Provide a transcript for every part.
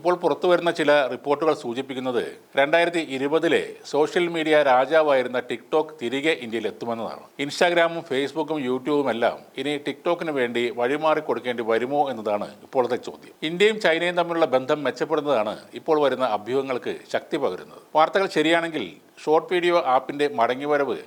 ഇപ്പോൾ പുറത്തു വരുന്ന ചില റിപ്പോർട്ടുകൾ സൂചിപ്പിക്കുന്നത് രണ്ടായിരത്തി ഇരുപതിലെ സോഷ്യൽ മീഡിയ രാജാവായിരുന്ന ടിക്ടോക്ക് തിരികെ ഇന്ത്യയിൽ എത്തുമെന്നതാണ്. ഇൻസ്റ്റാഗ്രാമും ഫേസ്ബുക്കും യൂട്യൂബും എല്ലാം ഇനി ടിക്ടോക്കിന് വേണ്ടി വഴിമാറി കൊടുക്കേണ്ടി വരുമോ എന്നതാണ് ഇപ്പോഴത്തെ ചോദ്യം. ഇന്ത്യയും ചൈനയും തമ്മിലുള്ള ബന്ധം മെച്ചപ്പെടുന്നതാണ് ഇപ്പോൾ വരുന്ന അഭ്യൂഹങ്ങൾക്ക് ശക്തി പകരുന്നത്. വാർത്തകൾ ശരിയാണെങ്കിൽ ഷോർട്ട് വീഡിയോ ആപ്പിന്റെ മടങ്ങിവരവ്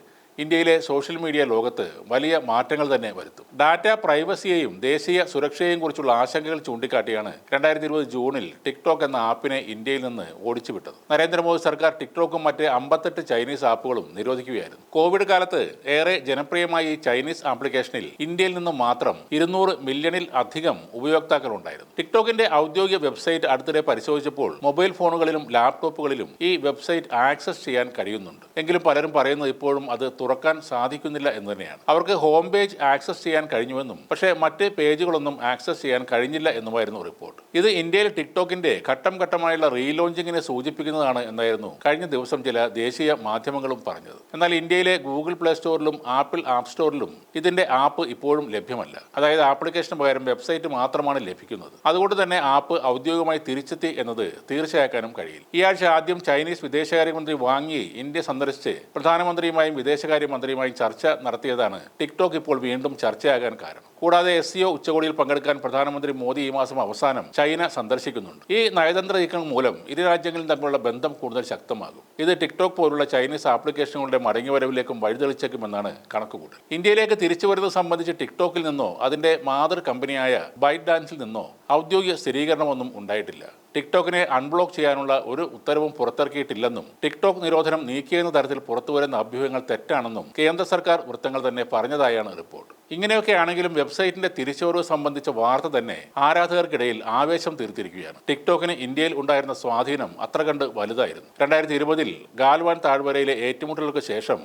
ഇന്ത്യയിലെ സോഷ്യൽ മീഡിയ ലോകത്ത് വലിയ മാറ്റങ്ങൾ തന്നെ വരുത്തും. ഡാറ്റ പ്രൈവസിയെയും ദേശീയ സുരക്ഷയെയും കുറിച്ചുള്ള ആശങ്കകൾ ചൂണ്ടിക്കാട്ടിയാണ് രണ്ടായിരത്തി ഇരുപത് ജൂണിൽ ടിക്ടോക്ക് എന്ന ആപ്പിനെ ഇന്ത്യയിൽ നിന്ന് ഓടിച്ചുവിട്ടത്. നരേന്ദ്രമോദി സർക്കാർ ടിക്ടോക്കും മറ്റ് അമ്പത്തെട്ട് ചൈനീസ് ആപ്പുകളും നിരോധിക്കുകയായിരുന്നു. കോവിഡ് കാലത്ത് ഏറെ ജനപ്രിയമായ ഈ ചൈനീസ് ആപ്ലിക്കേഷനിൽ ഇന്ത്യയിൽ നിന്ന് മാത്രം ഇരുന്നൂറ് മില്യണിൽ അധികം ഉപയോക്താക്കൾ ഉണ്ടായിരുന്നു ടിക്ടോക്കിന്റെ ഔദ്യോഗിക വെബ്സൈറ്റ് അടുത്തിടെ പരിശോധിച്ചപ്പോൾ മൊബൈൽ ഫോണുകളിലും ലാപ്ടോപ്പുകളിലും ഈ വെബ്സൈറ്റ് ആക്സസ് ചെയ്യാൻ കഴിയുന്നുണ്ട്. എങ്കിലും പലരും പറയുന്നത് ഇപ്പോഴും അത് തുറക്കാൻ സാധിക്കുന്നില്ല എന്ന് തന്നെയാണ്. അവർക്ക് ഹോം പേജ് ആക്സസ് ചെയ്യാൻ കഴിഞ്ഞുവെന്നും പക്ഷേ മറ്റ് പേജുകളൊന്നും ആക്സസ് ചെയ്യാൻ കഴിഞ്ഞില്ല എന്നുമായിരുന്നു റിപ്പോർട്ട് ഇത് ഇന്ത്യയിൽ ടിക്ടോക്കിന്റെ ഘട്ടം ഘട്ടമായുള്ള റീലോഞ്ചിങ്ങിനെ സൂചിപ്പിക്കുന്നതാണ് എന്നായിരുന്നു കഴിഞ്ഞ ദിവസം ചില ദേശീയ മാധ്യമങ്ങളും പറഞ്ഞത്. എന്നാൽ ഇന്ത്യയിലെ ഗൂഗിൾ പ്ലേ സ്റ്റോറിലും ആപ്പിൾ ആപ്പ് സ്റ്റോറിലും ഇതിന്റെ ആപ്പ് ഇപ്പോഴും ലഭ്യമല്ല. അതായത് ആപ്ലിക്കേഷന് പകരം വെബ്സൈറ്റ് മാത്രമാണ് ലഭിക്കുന്നത്. അതുകൊണ്ട് തന്നെ ആപ്പ് ഔദ്യോഗികമായി തിരിച്ചെത്തി എന്നത് തീർച്ചയാക്കാനും കഴിയില്ല. ഈ ആഴ്ച ആദ്യം ചൈനീസ് വിദേശകാര്യമന്ത്രി വാങ്ങി ഇന്ത്യ സന്ദർശിച്ച് പ്രധാനമന്ത്രിയുമായും വിദേശകാര്യമന്ത്രിയുമായും ചർച്ച നടത്തിയതാണ്. ടിക്ടോക്ക് ഇപ്പോൾ വീണ്ടും ചർച്ചയാകാൻ കാരണം. കൂടാതെ എസ് സിഒ ഉച്ചകോടിയിൽ പങ്കെടുക്കാൻ പ്രധാനമന്ത്രി മോദി ഈ മാസം അവസാനം ചൈന സന്ദർശിക്കുന്നുണ്ട്. ഈ നയതന്ത്ര നീക്കങ്ങൾ മൂലം ഇരു രാജ്യങ്ങളും തമ്മിലുള്ള ബന്ധം കൂടുതൽ ശക്തമാകും. ഇത് ടിക്ടോക്ക് പോലുള്ള ചൈനീസ് ആപ്ലിക്കേഷനുകളുടെ മടങ്ങിവരവിലേക്കും വഴിതെളിച്ചേക്കുമെന്നാണ് കണക്കുകൂട്ടൽ. ഇന്ത്യയിലേക്ക് തിരിച്ചു വരുന്നത് സംബന്ധിച്ച് ടിക്ടോക്കിൽ നിന്നോ അതിന്റെ മാതൃ കമ്പനിയായ ബൈറ്റ് ഡാൻസിൽ നിന്നോ ഔദ്യോഗിക സ്ഥിരീകരണമൊന്നും ഉണ്ടായിട്ടില്ല. ടിക്ടോക്കിനെ അൺബ്ലോക്ക് ചെയ്യാനുള്ള ഒരു ഉത്തരവും പുറത്തിറക്കിയിട്ടില്ലെന്നും ടിക്ടോക്ക് നിരോധനം നീക്കിയെന്ന തരത്തിൽ പുറത്തുവരുന്ന അഭ്യൂഹങ്ങൾ തെറ്റാണെന്നും കേന്ദ്ര സർക്കാർ വൃത്തങ്ങൾ തന്നെ പറഞ്ഞതായാണ് റിപ്പോർട്ട്. ഇങ്ങനെയൊക്കെ ആണെങ്കിലും വെബ്സൈറ്റിന്റെ തിരിച്ചുവരവ് സംബന്ധിച്ച വാർത്ത തന്നെ ആരാധകർക്കിടയിൽ ആവേശം തീർത്തിരിക്കുകയാണ്. ടിക്ടോക്കിന് ഇന്ത്യയിൽ ഉണ്ടായിരുന്ന സ്വാധീനം അത്ര കണ്ട് വലുതായിരുന്നു. രണ്ടായിരത്തി ഇരുപതിൽ ഗാൽവാൻ താഴ്വരയിലെ ഏറ്റുമുട്ടലുകൾക്ക് ശേഷം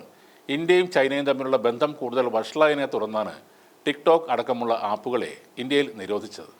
ഇന്ത്യയും ചൈനയും തമ്മിലുള്ള ബന്ധം കൂടുതൽ വഷളായതിനെ തുടർന്നാണ് ടിക്ടോക്ക് അടക്കമുള്ള ആപ്പുകളെ ഇന്ത്യയിൽ നിരോധിച്ചത്.